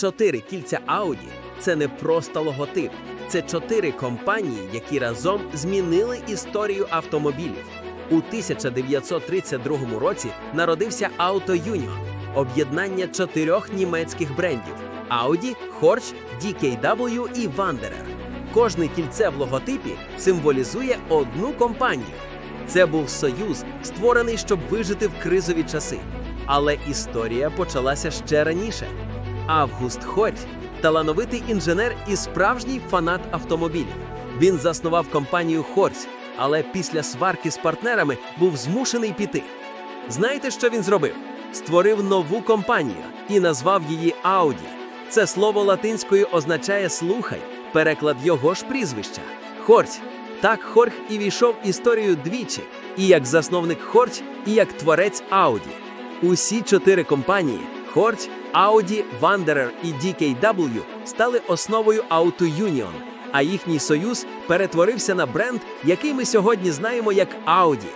Чотири кільця Audi – це не просто логотип, це чотири компанії, які разом змінили історію автомобілів. У 1932 році народився Auto Union – об'єднання чотирьох німецьких брендів Audi, Horch, DKW і Wanderer. Кожне кільце в логотипі символізує одну компанію. Це був союз, створений, щоб вижити в кризові часи. Але історія почалася ще раніше. Август Хорь талановитий інженер і справжній фанат автомобілів. Він заснував компанію Хорсь, але після сварки з партнерами був змушений піти. Знаєте, що він зробив? Створив нову компанію і назвав її Audi. Це слово латинською означає слухай, переклад його ж прізвища. Хорсь. Так Хорх і війшов історію двічі, і як засновник Хорч, і як творець Audi. Усі чотири компанії Хорч, Audi, Wanderer і DKW стали основою Auto Union, а їхній союз перетворився на бренд, який ми сьогодні знаємо як Audi.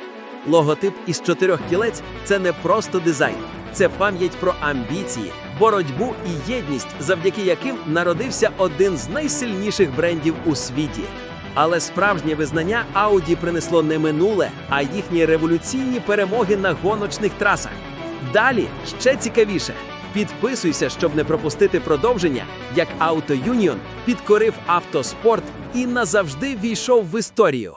Логотип із чотирьох кілець це не просто дизайн, це пам'ять про амбіції, боротьбу і єдність, завдяки яким народився один з найсильніших брендів у світі. Але справжнє визнання Audi принесло не минуле, а їхні революційні перемоги на гоночних трасах. Далі ще цікавіше. Підписуйся, щоб не пропустити продовження, як Auto Union підкорив автоспорт і назавжди війшов в історію.